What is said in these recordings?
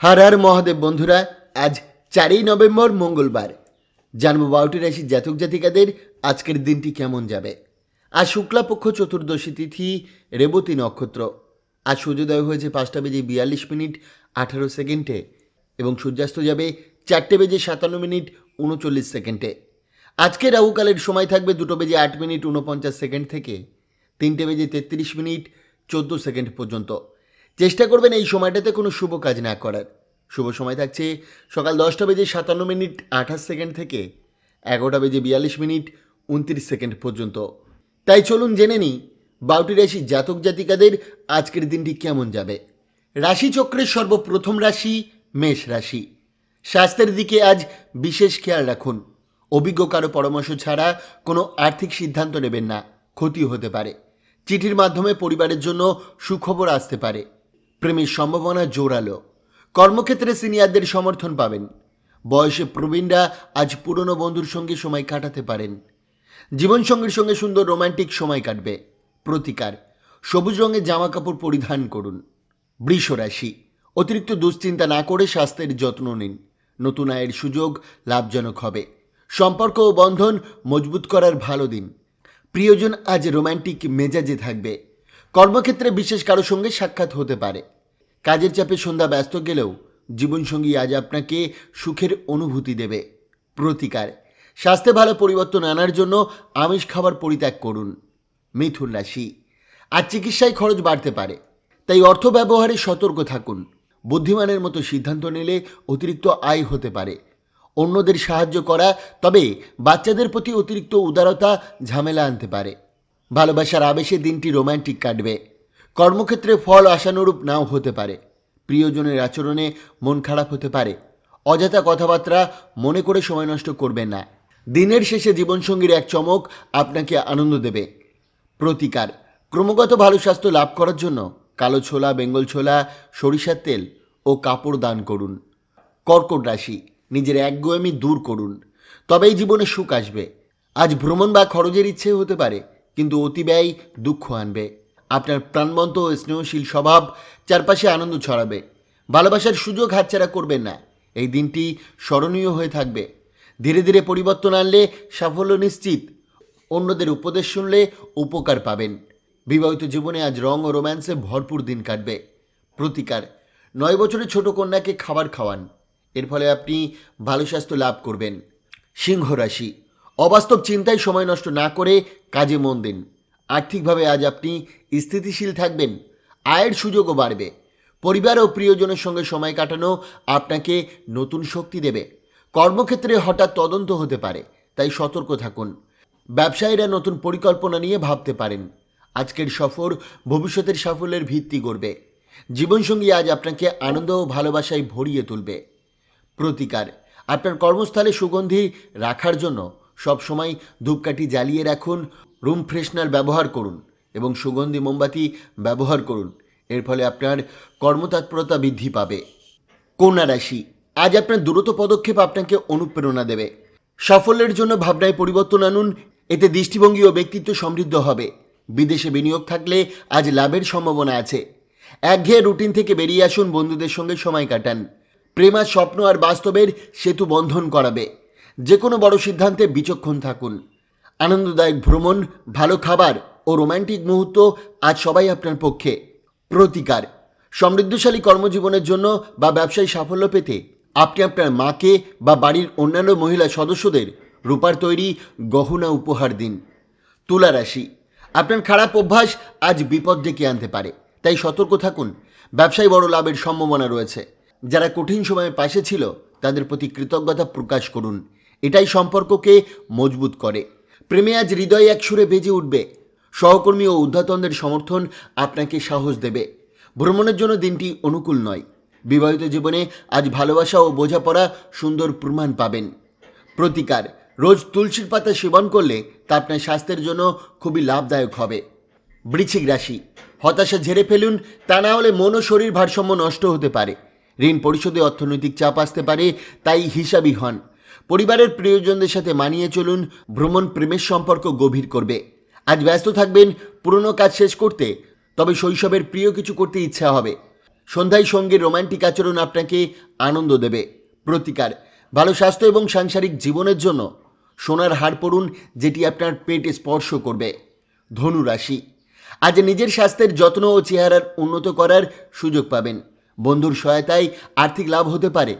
হার হার মহাদেব বন্ধুরা, আজ চারই নভেম্বর মঙ্গলবার। জানব বারোটি রাশির জাতক জাতিকাদের আজকের দিনটি কেমন যাবে। আজ শুক্লাপক্ষ চতুর্দশী তিথি, রেবতী নক্ষত্র। আজ সূর্যোদয় হয়েছে পাঁচটা বেজে বিয়াল্লিশ মিনিট আঠারো সেকেন্ডে এবং সূর্যাস্ত যাবে চারটে বেজে সাতান্ন মিনিট উনচল্লিশ সেকেন্ডে। আজকে রাহুকালের সময় থাকবে দুটো বেজে আট মিনিট উনপঞ্চাশ সেকেন্ড থেকে, তিনটে বেজে তেত্রিশ মিনিট চোদ্দ সেকেন্ড পর্যন্ত। চেষ্টা করবেন এই সময়টাতে কোনো শুভ কাজ না করার। শুভ সময় থাকছে সকাল দশটা বেজে সাতান্ন মিনিট আঠাশ সেকেন্ড থেকে এগারোটা বেজে বিয়াল্লিশ মিনিট উনত্রিশ সেকেন্ড পর্যন্ত। তাই চলুন জেনে নিই বারোটি রাশি জাতক জাতিকাদের আজকের দিনটি কেমন যাবে। রাশিচক্রের সর্বপ্রথম রাশি মেষ রাশি। স্বাস্থ্যের দিকে আজ বিশেষ খেয়াল রাখুন। অভিজ্ঞ কারও পরামর্শ ছাড়া কোনো আর্থিক সিদ্ধান্ত নেবেন না ক্ষতি হতে পারে। চিঠির মাধ্যমে পরিবারের জন্য সুখবর আসতে পারে। প্রেমের সম্ভাবনা জোরালো। কর্মক্ষেত্রে সিনিয়রদের সমর্থন পাবেন। বয়সে প্রবীণরা আজ পুরনো বন্ধুর সঙ্গে সময় কাটাতে পারেন। জীবনসঙ্গীর সঙ্গে সুন্দর রোমান্টিক সময় কাটবে। প্রতিকার, সবুজ রঙের জামা কাপড় পরিধান করুন। বৃষ রাশি অতিরিক্ত দুশ্চিন্তা না করে স্বাস্থ্যের যত্ন নিন। নতুন আয়ের সুযোগ লাভজনক হবে। সম্পর্ক ও বন্ধন মজবুত করার ভালো দিন। প্রিয়জন আজ রোমান্টিক মেজাজে থাকবে। কর্মক্ষেত্রে বিশেষ কারও সঙ্গে সাক্ষাৎ হতে পারে। কাজের চাপে সন্ধ্যা ব্যস্ত গেলেও জীবনসঙ্গী আজ আপনাকে সুখের অনুভূতি দেবে, প্রতিকার। স্বাস্থ্যে ভালো পরিবর্তন আনার জন্য আমিষ খাবার পরিত্যাগ করুন, মিথুন রাশি। আর চিকিৎসায় খরচ বাড়তে পারে, তাই অর্থ ব্যবহারে সতর্ক থাকুন। বুদ্ধিমানের মতো সিদ্ধান্ত নিলে অতিরিক্ত আয় হতে পারে। অন্যদের সাহায্য করা, তবে বাচ্চাদের প্রতি অতিরিক্ত উদারতা ঝামেলা আনতে পারে। ভালোবাসার আবেশে দিনটি রোমান্টিক কাটবে। কর্মক্ষেত্রে ফল আশানুরূপ নাও হতে পারে। প্রিয়জনের আচরণে মন খারাপ হতে পারে। অযথা কথাবার্তা মনে করে সময় নষ্ট করবেন না। দিনের শেষে জীবনসঙ্গীর এক চমক আপনাকে আনন্দ দেবে। প্রতিকার। ক্রমাগত ভালো স্বাস্থ্য লাভ করার জন্য কালো ছোলা, বেঙ্গল ছোলা, সরিষার তেল ও কাপড় দান করুন। কর্কট রাশি, নিজের একগুয়েমি দূর করুন। তবেই জীবনে সুখ আসবে। আজ ভ্রমণ বা খরচের ইচ্ছে হতে পারে, কিন্তু অতিব্যয় দুঃখ আনবে। আপনার প্রাণবন্ত ও স্নেহশীল স্বভাব চারপাশে আনন্দ ছড়াবে। ভালোবাসার সুযোগ হাতছাড়া করবেন না। এই দিনটি স্মরণীয় হয়ে থাকবে। ধীরে ধীরে পরিবর্তন আনলে সাফল্য নিশ্চিত। অন্যদের উপদেশ শুনলে উপকার পাবেন। বিবাহিত জীবনে আজ রং ও রোম্যান্সে ভরপুর দিন কাটবে। প্রতিকার, নয় বছরের ছোট কন্যাকে খাবার খাওয়ান। এর ফলে আপনি ভালো স্বাস্থ্য লাভ করবেন। সিংহ রাশি, অবাস্তব চিন্তায় সময় নষ্ট না করে কাজে মন দিন। আর্থিকভাবে আজ আপনি স্থিতিশীল থাকবেন। আয়ের সুযোগও বাড়বে। পরিবার ও প্রিয়জনের সঙ্গে সময় কাটানো আপনাকে নতুন শক্তি দেবে। কর্মক্ষেত্রে হঠাৎ তদন্ত হতে পারে, তাই সতর্ক থাকুন। ব্যবসায়ীরা নতুন পরিকল্পনা নিয়ে ভাবতে পারেন। আজকের সফর ভবিষ্যতের সাফল্যের ভিত্তি করবে জীবনসঙ্গী আজ আপনাকে আনন্দ ও ভালোবাসায় ভরিয়ে তুলবে। প্রতিকার, আপনার কর্মস্থলে সুগন্ধি রাখার জন্য সবসময় ধূপকাঠি জ্বালিয়ে রাখুন রুম ফ্রেশনার ব্যবহার করুন এবং সুগন্ধি মোমবাতি ব্যবহার করুন। এর ফলে আপনার কর্মতৎপরতা বৃদ্ধি পাবে। কন্যা রাশি, আজ আপনার দ্রুত পদক্ষেপ আপনাকে অনুপ্রেরণা দেবে। সাফল্যের জন্য ভাবনায় পরিবর্তন আনুন, এতে দৃষ্টিভঙ্গি ও ব্যক্তিত্ব সমৃদ্ধ হবে। বিদেশে বিনিয়োগ থাকলে আজ লাভের সম্ভাবনা আছে। একঘেয়ে রুটিন থেকে বেরিয়ে আসুন বন্ধুদের সঙ্গে সময় কাটান। প্রেমার স্বপ্ন আর বাস্তবের সেতু বন্ধন করাবে। যে কোনো বড় সিদ্ধান্তে বিচক্ষণ থাকুন। আনন্দদায়ক ভ্রমণ, ভালো খাবার ও রোমান্টিক মুহূর্ত আজ সবাই আপনার পক্ষে। প্রতিকার। সমৃদ্ধশালী কর্মজীবনের জন্য বা ব্যবসায়ী সাফল্য পেতে আপনি আপনার মাকে বা বাড়ির অন্যান্য মহিলা সদস্যদের রূপার তৈরি গহনা উপহার দিন। তুলা রাশি। আপনার খারাপ অভ্যাস আজ বিপদ ডেকে আনতে পারে, তাই সতর্ক থাকুন। ব্যবসায় বড় লাভের সম্ভাবনা রয়েছে। যারা কঠিন সময়ে পাশে ছিল, তাদের প্রতি কৃতজ্ঞতা প্রকাশ করুন। এটাই সম্পর্ককে মজবুত করে। প্রেমে আজ হৃদয় এক সুরে বেজে উঠবে। সহকর্মী ও ঊর্ধ্বতনদের সমর্থন আপনাকে সাহস দেবে। ভ্রমণের জন্য দিনটি অনুকূল নয়। বিবাহিত জীবনে আজ ভালোবাসা ও বোঝাপড়া সুন্দর প্রমাণ পাবেন। প্রতিকার, রোজ তুলসীর পাতা সেবন করলে তা আপনার স্বাস্থ্যের জন্য খুবই লাভদায়ক হবে। বৃশ্চিক রাশি, হতাশা ঝেড়ে ফেলুন, তা না হলে মন ও শরীর ভারসাম্য নষ্ট হতে পারে। ঋণ পরিশোধে অর্থনৈতিক চাপ আসতে পারে, তাই হিসাবই হন। পরিবারের প্রিয়জনদের সাথে মানিয়ে চলুন, ভ্রমণ প্রেমের সম্পর্ক গভীর করবে। আজ ব্যস্ত থাকবেন, পুরনো কাজ শেষ করতে, তবে শৈশবের প্রিয় কিছু করতে ইচ্ছা হবে। সন্ধ্যায় সঙ্গে রোমান্টিক আচরণ আপনাকে আনন্দ দেবে। প্রতিকার, ভালো স্বাস্থ্য এবং সাংসারিক জীবনের জন্য সোনার হার পড়ুন যেটি আপনার পেটে স্পর্শ করবে। ধনু রাশি, আজ নিজের স্বাস্থ্যের যত্ন ও চেহারার উন্নত করার সুযোগ পাবেন। বন্ধুর সহায়তায় আর্থিক লাভ হতে পারে,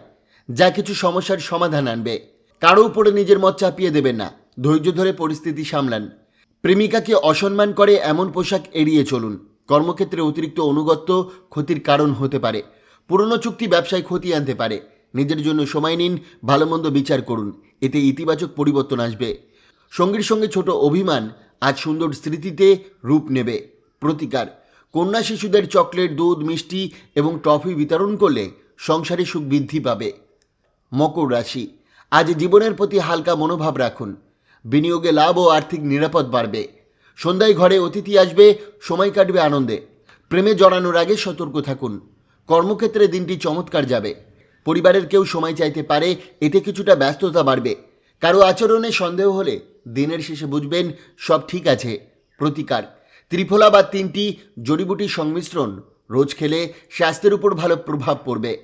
যা কিছু সমস্যার সমাধান আনবে। কারও উপরে নিজের মত চাপিয়ে দেবেন না। ধৈর্য ধরে পরিস্থিতি সামলান। প্রেমিকাকে অসম্মান করে এমন পোশাক এড়িয়ে চলুন। কর্মক্ষেত্রে অতিরিক্ত অনুগত্য ক্ষতির কারণ হতে পারে। পুরনো চুক্তি ব্যবসায় ক্ষতি আনতে পারে। নিজের জন্য সময় নিন ভালো মন্দ বিচার করুন। এতে ইতিবাচক পরিবর্তন আসবে। সঙ্গীর সঙ্গে ছোট অভিমান আজ সুন্দর স্মৃতিতে রূপ নেবে। প্রতিকার। কন্যা শিশুদের চকলেট, দুধ, মিষ্টি এবং টফি বিতরণ করলে সংসারে সুখ বৃদ্ধি পাবে। মকর রাশি। আজ জীবনের প্রতি হালকা মনোভাব রাখুন। বিনিয়োগে লাভ ও আর্থিক নিরাপদ বাড়বে। সন্ধ্যায় ঘরে অতিথি আসবে, সময় কাটবে আনন্দে। প্রেমে জড়ানোর আগে সতর্ক থাকুন। কর্মক্ষেত্রে দিনটি চমৎকার যাবে। পরিবারের কেউ সময় চাইতে পারে, এতে কিছুটা ব্যস্ততা বাড়বে। কারও আচরণে সন্দেহ হলে দিনের শেষে বুঝবেন, সব ঠিক আছে। প্রতিকার। ত্রিফলা বা তিনটি জড়িবুটির সংমিশ্রণ রোজ খেলে স্বাস্থ্যের উপর ভালো প্রভাব পড়বে।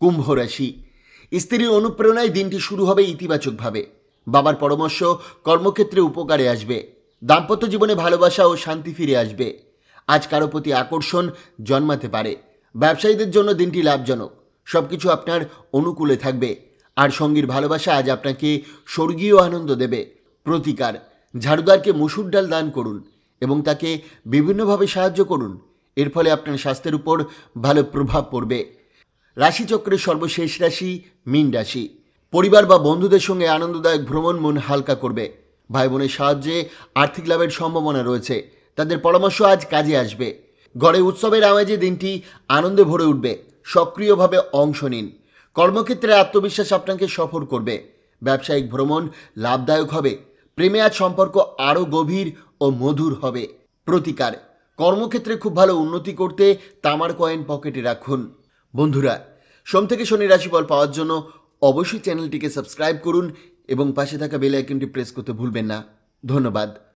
কুম্ভ রাশি। স্ত্রীর অনুপ্রেরণায় দিনটি শুরু হবে ইতিবাচকভাবে। বাবার পরামর্শ কর্মক্ষেত্রে উপকারে আসবে। দাম্পত্য জীবনে ভালোবাসা ও শান্তি ফিরে আসবে। আজ কারও প্রতি আকর্ষণ জন্মাতে পারে। ব্যবসায়ীদের জন্য দিনটি লাভজনক। সব কিছু আপনার অনুকূলে থাকবে। আর সঙ্গীর ভালোবাসা আজ আপনাকে স্বর্গীয় আনন্দ দেবে। প্রতিকার। ঝাড়ুদারকে মুসুর ডাল দান করুন এবং তাকে বিভিন্নভাবে সাহায্য করুন। এর ফলে আপনার স্বাস্থ্যের উপর ভালো প্রভাব পড়বে। রাশিচক্রের সর্বশেষ রাশি মীন রাশি। পরিবার বা বন্ধুদের সঙ্গে আনন্দদায়ক ভ্রমণ মন হালকা করবে। ভাই বোনের সাহায্যে আর্থিক লাভের সম্ভাবনা রয়েছে। তাদের পরামর্শ আজ কাজে আসবে। গড়ে উৎসবের আওয়াজে দিনটি আনন্দে ভরে উঠবে। সক্রিয়ভাবে অংশ নিন। কর্মক্ষেত্রে আত্মবিশ্বাস আপনাকে সফর করবে। ব্যবসায়িক ভ্রমণ লাভদায়ক হবে। প্রেমে আজ সম্পর্ক আরও গভীর ও মধুর হবে। প্রতিকার। কর্মক্ষেত্রে খুব ভালো উন্নতি করতে তামার কয়েন পকেটে রাখুন। বন্ধুরা, সোম থেকে শনি রাশিফল পাওয়ার জন্য অবশ্যই চ্যানেলটিকে সাবস্ক্রাইব করুন এবং পাশে থাকা বেল আইকনটি প্রেস করতে ভুলবেন না। ধন্যবাদ।